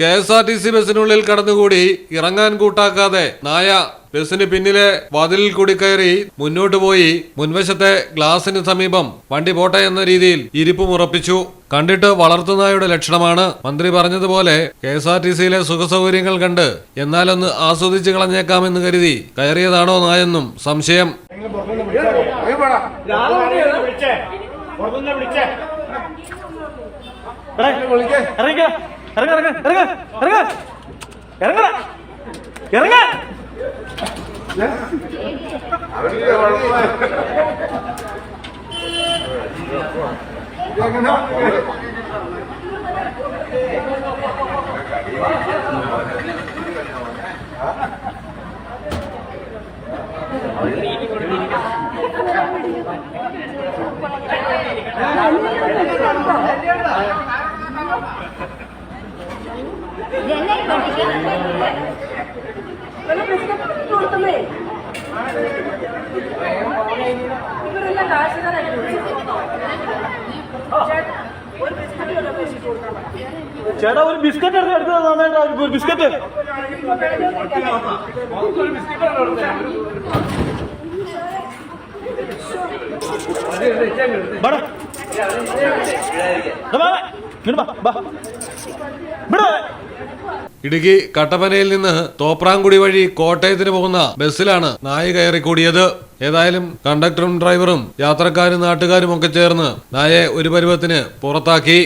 K S R T C ബസ്സിനുള്ളിൽ കടന്നുകൂടി ഇറങ്ങാൻ കൂട്ടാക്കാതെ നായ ബസ്സിന് പിന്നിലെ വാതിലിൽ കൂടി കയറി മുന്നോട്ട് പോയി. മുൻവശത്തെ ഗ്ലാസിന് സമീപം വണ്ടി പോട്ടെ എന്ന രീതിയിൽ ഇരിപ്പുമുറപ്പിച്ചു കണ്ടിട്ട് വളർത്തുന്നായുടെ ലക്ഷണമാണ്. മന്ത്രി പറഞ്ഞതുപോലെ കെ എസ് ആർ ടി സിയിലെ സുഖസൗകര്യങ്ങൾ കണ്ട് എന്നാലൊന്ന് ആസ്വദിച്ച് കളഞ്ഞേക്കാമെന്ന് കരുതി കയറിയതാണോ നായെന്നും സംശയം. വിളിച്ചേ ഇറങ്ങ ഇറങ്ങ ഇറങ്ങ ഇറങ്ങ ഇറങ്ങ. ഇറങ്ങ ഇറങ്ങ. ഇവരെല്ലാം കാശുകാരായിട്ട് ഒരു ബിസ്ക്കറ്റ് വല്ല പേശി കൊടുക്കാൻ പറ്റും ചേട്ടാ ഒരു ബിസ്ക്കറ്റ് എടുത്ത് എടുത്തത് നന്നായിട്ടാ ഒരു ബിസ്ക്കറ്റ് ഇടുക്കി കട്ടപ്പനയിൽ നിന്ന് തോപ്രാംകുടി വഴി കോട്ടയത്തിന് പോകുന്ന ബസ്സിലാണ് നായ കയറി കൂടിയത് ഏതായാലും കണ്ടക്ടറും ഡ്രൈവറും യാത്രക്കാരും നാട്ടുകാരും ഒക്കെ ചേർന്ന് നായയെ ഒരു പരുവത്തിന് പുറത്താക്കി.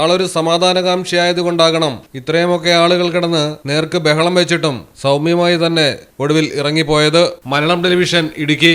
ആളൊരു സമാധാനകാംക്ഷിയായതുകൊണ്ടാകണം ഇത്രയുമൊക്കെ ആളുകൾ കിടന്ന് നേർക്ക് ബഹളം വെച്ചിട്ടും സൗമ്യമായി തന്നെ ഒടുവിൽ ഇറങ്ങിപ്പോയത്. മലയാളം ടെലിവിഷൻ ഇടുക്കി.